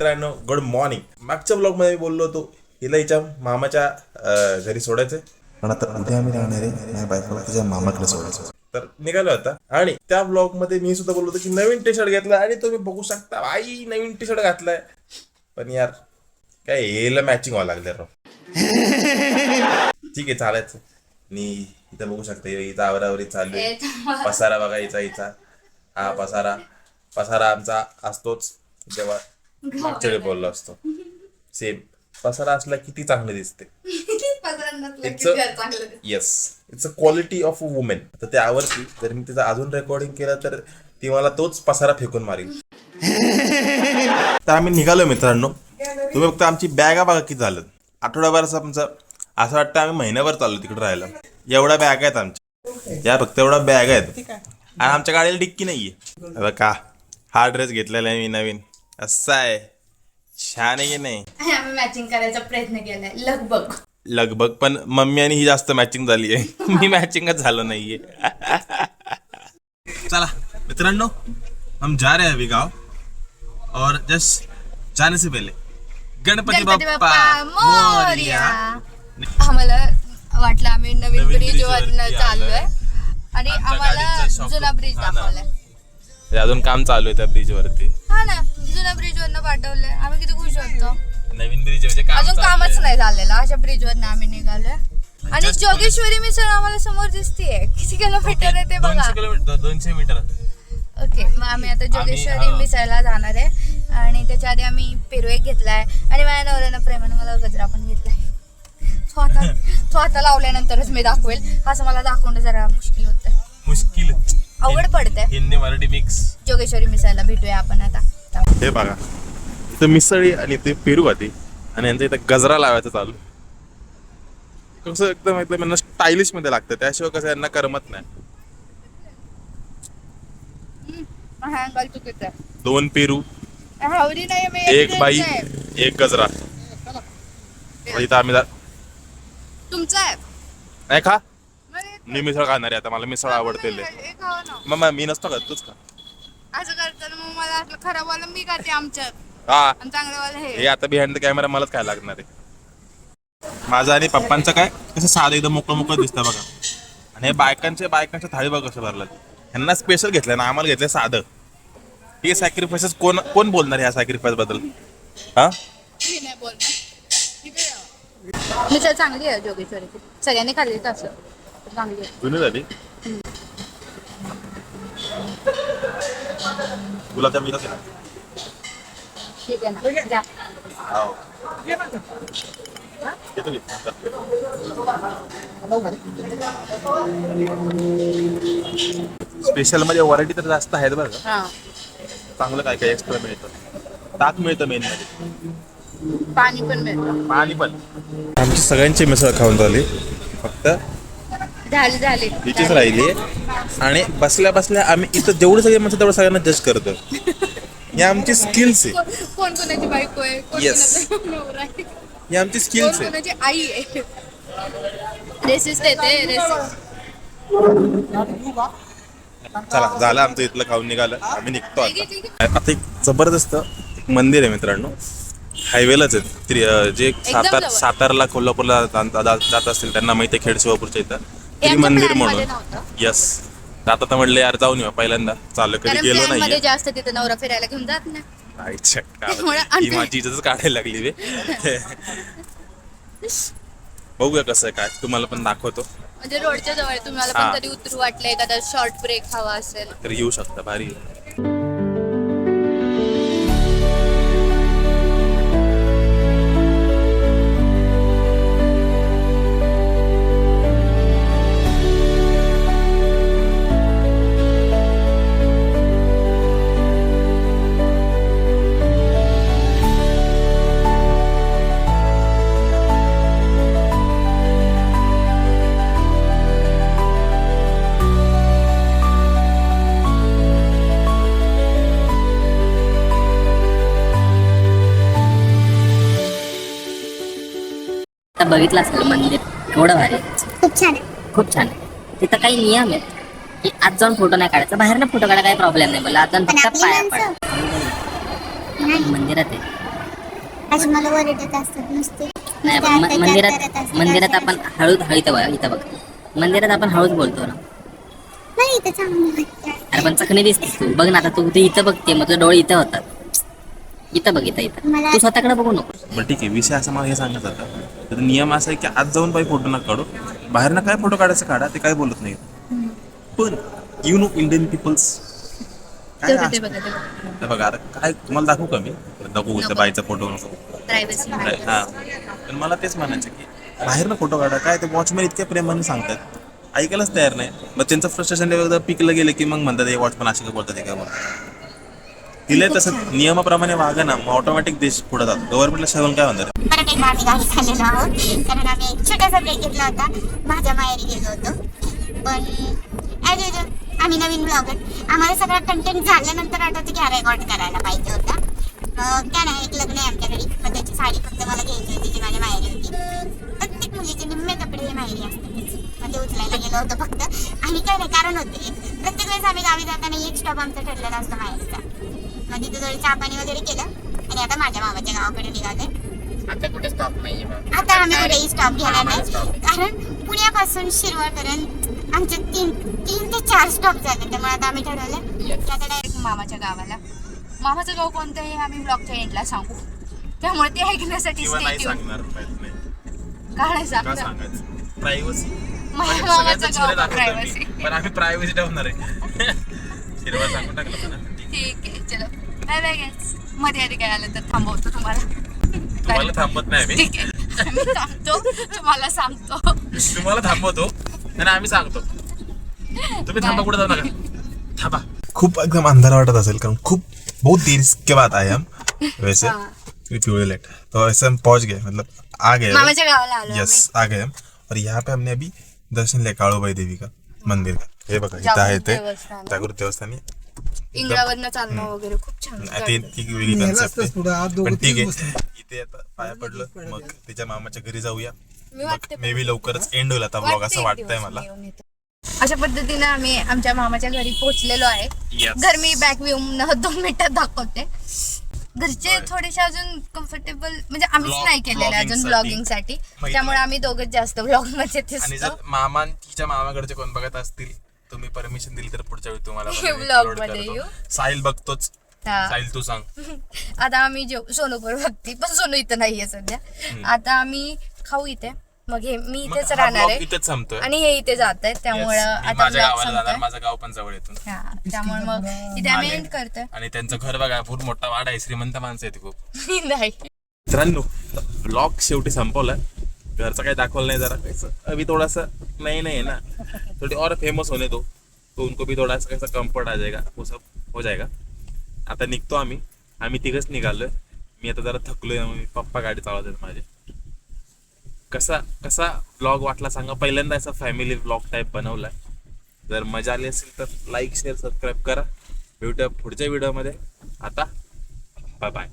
मित्रांनो good morning मागच्या ब्लॉगमध्ये मी बोललो होतो हिला हिच्या मामाच्या घरी सोडायचं पण आता उद्या आम्ही राहणार आहे माझ्या बायकोला तिच्या मामाकडे सोडायचं तर निघालो होता आणि त्या ब्लॉगमध्ये मी सुद्धा बोललो होतो की नवीन टी शर्ट घेतला आणि तुम्ही बघू शकता आई नवीन टी शर्ट घातलाय. पण यार काय येला मॅचिंग व्हावं लागले राव. ठीक आहे चालायचं आणि इथं बघू शकता इथं आवरावरी चालू आहे. पसारा बघा हिचा हिचा हा पसारा. पसारा आमचा असतोच जेव्हा मागच्या वेळी बोललो असतो. सेम पसारा असला किती चांगले दिसते yes it's a quality of a women तर ते आवडती. जर मी तिचं अजून रेकॉर्डिंग केलं तर ती मला तोच पसारा फेकून मारेल. तर आम्ही निघालो मित्रांनो. तुम्ही फक्त आमची बॅगा बघा किती झालं. आठवड्याभराचं आमचं असं वाटतं आम्ही महिन्याभर चाललो तिकडे राहायला. एवढ्या बॅग आहेत आमच्या. या फक्त एवढ्या बॅग आहेत. आणि आमच्या गाडीला डिक्की नाहीये. का हा ड्रेस घेतलेला आहे मी नवीन. असा आहे. छान आहे की नाही? आम्ही मॅचिंग करायचा प्रयत्न केलाय. लगबग लगभग पण मम्मी आणि ही जास्त मॅचिंग झाली आहे. मी मॅचिंगच झालो नाहीये. चला मित्रांनो हम जा रहे हैं अभी गाँव. और जस्ट जाने से पहले गणपती गणपती बाप्पा बाप्पा मोरया. मोरया. आम्हाला वाटलं आम्ही नवीन नवीन ब्रिज bridge वरनं वरती चाललोय. आलोय. आणि आमच्या आम्हाला गाडीचं जुना ब्रिज हा ना. दाखवलाय. अजून काम चालू आहे त्या ब्रिज वरती. हा ना. जुना ब्रिज वरनं पाठवलंय. आम्ही किती खुश होतो. नवीन ब्रिज म्हणजे काम अजून कामच. नाही झालेलं. अशा ब्रिज वरनं आम्ही निघालोय. आणि just जोगेश्वरी मिसळ आम्हाला समोर दिसतीये. किती किलोमीटर आहे ते बघा. दोनशे किलोमीटर दोनशे मीटर ओके मग आम्ही आता जोगेश्वरी हा. मिसळला जाणार आहे. आणि त्याच्या आधी आम्ही पेरू एक घेतलाय. आणि माझ्या नवऱ्यानं प्रेमानं मला गजरा पण घेतलाय. स्वतः स्वतः लावल्यानंतरच मी दाखवेल. असं मला दाखवणं जरा मुश्किल होतं. मुश्किल. अवघड पडतंय. हिंदी मराठी मिक्स जोगेश्वरी मिसळला. भेटूया आपण आता. हे बघा. इथं मिसळी आणि ते पेरू होती आणि यांचं इथं गजरा लावायचं चालू. कसं एकदम एकदम यांना स्टायलिशमध्ये लागतं. त्याशिवाय कसं यांना करमत नाही. दोन पेरू एक बाई एक गजरा. इथं आम्ही जा- तुमचं आहे? नाही खा. मी मिसळ खाणार आहे आता मला मिसळ आवडते. मग मी नसतो का तूच का असं करताना मग मला असलं खराबवालं मी खाते आमच्यात? हा. आणि हे. हे आता बिहाइंड द कॅमेरा मलाच काय लागणार आहे. माझं आणि पप्पांचं काय? कसं साधं एकदम मोकळं मोकळं दिसतं बघा. आणि हे बायकांचे बायकांच्या थाळी बघा कसं भरलं ह्यांना स्पेशल घेतलं ना आम्हाला घेतलं साधं. हे सॅक्रिफायसेस कोण कोण बोलणार ह्या सॅक्रिफाईसबद्दल? हा? मी नाही बोलणार. मिसळ चांगली आहे जोगेश्वरीची. सगळ्यांनी खाल्ली तर असं. चांगली आहे. जुनी झाली. गुलाबजाम विकत घे ना. ठीक आहे. ना. हाव. घेतो घे. स्पेशलमध्ये व्हरायटी तर जास्त आहेत बरं. का हा. चांगलं काय काय एक्स्ट्रा मिळतं? ताक मिळतं मेन मध्ये. पाणी पण मिळतं. पाणी पण. आमची सगळ्यांची मिसळ खाऊन झाली फक्त झाली झाली. हिचीच राहिली. आणि बसल्या बसल्या आम्ही इथं जेवढे सगळे माणसं तेवढं सगळ्यांना जज करतो ही आमची स्किल्स आहे. कोण कोणाची बायको आहे? कोण Yes. कोणाचा नवरा आहे? ही आमची स्किल्स आहे. कोणाची आई आहे? रेसिस्ट येते रेसिस्ट चला झालं आमचं इथलं खाऊन निघालं. आम्ही निघतो आता. आता एक जबरदस्त एक मंदिर आहे मित्रांनो. हायवेलाच आहे. त्रि- अं, जे सातार जवळ. सातारला कोल्हापूरला जा- जा- जात असतील त्यांना माहिती आहे खेड शिवापूरच्या इथं. त्रिमंदिर plan म्हणून. यस आता तर म्हणलं यार जाऊन येऊ पहिल्यांदा चालू कधी गेलो plan मध्ये नाहीये जास्त तिथे नवरा फिरायला घेऊन जात नाही त्यामुळे. ही माझी इज्जतच काढायला लागली रे बघूया कसं आहे काय तुम्हाला पण दाखवतो म्हणजे रोडच्या जवळ. तुम्हाला हा. पण कधी उतरू वाटलं एखादा शॉर्ट ब्रेक हवा असेल तर येऊ शकता भारी आहे. आता बघितलं असेल मंदिर. केवढं भारी. खूप छान आहे. खूप छान आहे. तिथं काही नियम आहेत की आज जाऊन फोटो नाही काढायचा. बाहेरनं फोटो काढायला काही प्रॉब्लेम नाही. मला आज जाऊन फक्त पाया पड. मंदिरात आहे. नाही मंदिरात मंदिरात. आपण हळूच हळू इथं बघा इथं बघ. मंदिरात आपण हळूच बोलतो ना. अरे पण चकणी दिसतेस तू. बघ ना आता तू ते इथं बघते मग तुझे डोळे इथं होतात. इथं बघ इथं इथं. तू स्वतःकडे बघू नको. बरं ठीक आहे विषय असा मला हे सांगत होता. तर नियम असा आहे की आज जाऊन बाई फोटो नका काढू. बाहेर ना काय फोटो काढायचं काढा ते काय बोलत नाही पण यू नो इंडियन पीपल्स काय बघा, असतं? आता काय तुम्हाला दाखवू का मी? त्या बाईचा फोटो नको. हा. पण मला तेच म्हणायचं की बाहेर ना फोटो काढा. काय ते वॉचमॅन इतक्या प्रेमाने सांगतात. ऐकायलाच तयार नाही. मग त्यांचं फ्रस्ट्रेशन लेवल पिकलं गेलं की मग म्हणतात हे वॉचमॅन असे काय बोलतात हे काय बोलतात? दिले तसं नियमाप्रमाणे वागा ना मग ऑटोमॅटिक देश पुढे जातो. गव्हर्नमेंटला शेवून काय म्हणतात परत एकदा आम्ही गावी झालेलो आहोत. कारण आम्ही एक छोटासा ब्रेक घेतला होता. माझ्या माहेरी गेलो होतो. पण ॲज युजल आम्ही नवीन ब्लॉगर आम्हाला सगळा कंटेंट झाल्यानंतर आठवतं की हा रेकॉर्ड करायला पाहिजे होता. मग काय नाही एक लग्न आहे आमच्या घरी. मग त्याची साडी फक्त मला घ्यायची होती जी माझ्या माहेरी होती. प्रत्येक मुलीचे निम्मे कपडे हे माहेरी असतात. मग ते उचलायला गेलो होतो फक्त. आणि काय नाही कारण होते. प्रत्येक वेळेस आम्ही गावी जाताना एक स्टॉप आमचा ठरलेला असतो माहेरीचा. मग तिथं थोडी चहा पाणी वगैरे केलं आणि आता माझ्या मामाच्या गावाकडे निघाले. आता आम्ही कुठेही स्टॉप घेणार नाही. कारण पुण्यापासून शिरवळपर्यंत आमचे तीन तीन ते चार स्टॉप झाले. त्यामुळे आता आम्ही ठरवलं की आता डायरेक्ट मामाच्या गावाला. मामाचं गाव कोणतं हे आम्ही ब्लॉगच्या एंडला सांगू. त्यामुळे ते ऐकण्यासाठी नाही. सांगणार नाही. नाही प्रायव्हसी माझ्या मामाचं गाव प्रायव्हसी पण आम्ही प्रायव्हसी ठेवणार आहे. हिरवा सांगून टाकलं पण. ठीक आहे चलो. बाय बाय गॅसमध्ये आधी काय आलं तर थांबवतो तुम्हाला. तुम्हाला थांबत नाही आम्ही. ठीक आहे. मी थांबतो. तुम्हाला सांगतो. तुम्हाला थांबवतो. आणि आम्ही सांगतो. तुम्ही थांबा कुठे जाऊ नका थांबा. खूप एकदम अंधार वाटत असेल कारण खूप बहुत देर के बाद आए हम वैसे. पिवड़े लेट तो ऐसे हम पहुंच गए मतलब आ गए मामाच्या गावाला आलो यस आ गए हम. और यहाँ पे हमने अभी दर्शन लिया काळूबाई देवी का मंदिर का. हे बघा इथं आहे ते. जागृत देवस्थान आहे. इंग्रावरनं चालणं वगैरे खूप छान नाही, ते ती वेगळी नेलं कन्सेप्ट असतंच पुढं, आत दोघं पण ठीक तीन आहे. इथे आता पाया पडलं. मग तिच्या मामाच्या घरी जाऊया. मी वाटते मे बी लवकरच एंड होईल आता ब्लॉग असं वाटतंय मला. अशा पद्धतीने आम्ही आमच्या मामाच्या घरी पोहोचलेलो आहे. Yes. घर मी बॅक व्ह्यू दोन मिनिटात दाखवते. घरचे थोडेसे अजून कम्फर्टेबल म्हणजे आम्हीच Vlog- नाही केलेले vlogging अजून साठी. ब्लॉगिंगसाठी. माहीत त्यामुळे नाही. आम्ही दोघच जास्त ब्लॉगमध्ये आणि दिसतो. जर मामा तिच्या मामाकडचे कोण बघत असतील तुम्ही परमिशन दिली तर पुढच्या वेळी तुम्हाला बघायला vlog upload मध्ये करतो. येऊ. साहिल बघतोच. हा. साहिल तू सांग. आता आम्ही जेव सोनूपर बघते पण सोनू इथं नाहीये सध्या. आता आम्ही खाऊ इथे. मग हे मी मग इथेच हा राहणार vlog आहे. इथेच संपतोय आणि हे इथे जात आहेत त्यामुळं Yes, मी आता माझ्या vlog गावाला जाणार संपतोय. माझं गाव पण जवळ येतो हा त्यामुळे मग इथे आम्ही एंड करतोय. आणि त्यांचं घर बघा खूप मोठा वाडा आहे श्रीमंत माणसं आहेत खूप. नाही. मित्रांनो ब्लॉग शेवटी संपवला घरचं काही दाखवलं नाही जरा. कैसा अभी थोड़ा सा ना. थोड़ी और फेमस होने दो. तो उनको भी थोड़ा सा कैसा कम्फर्ट आ जाएगा. वो सब हो जाएगा. आता निघतो आम्ही. आम्ही तिघच निघालोय. मी आता जरा थकलोय पप्पा गाडी चालवत आहेत माझे. कसा कसा ब्लॉग वाटला सांगा. पहिल्यांदा असा फॅमिली ब्लॉग टाईप बनवलाय जर मजा आली असेल तर लाईक शेअर सबस्क्राईब करा. भेटूया पुढच्या व्हिडिओमध्ये आता बाय बाय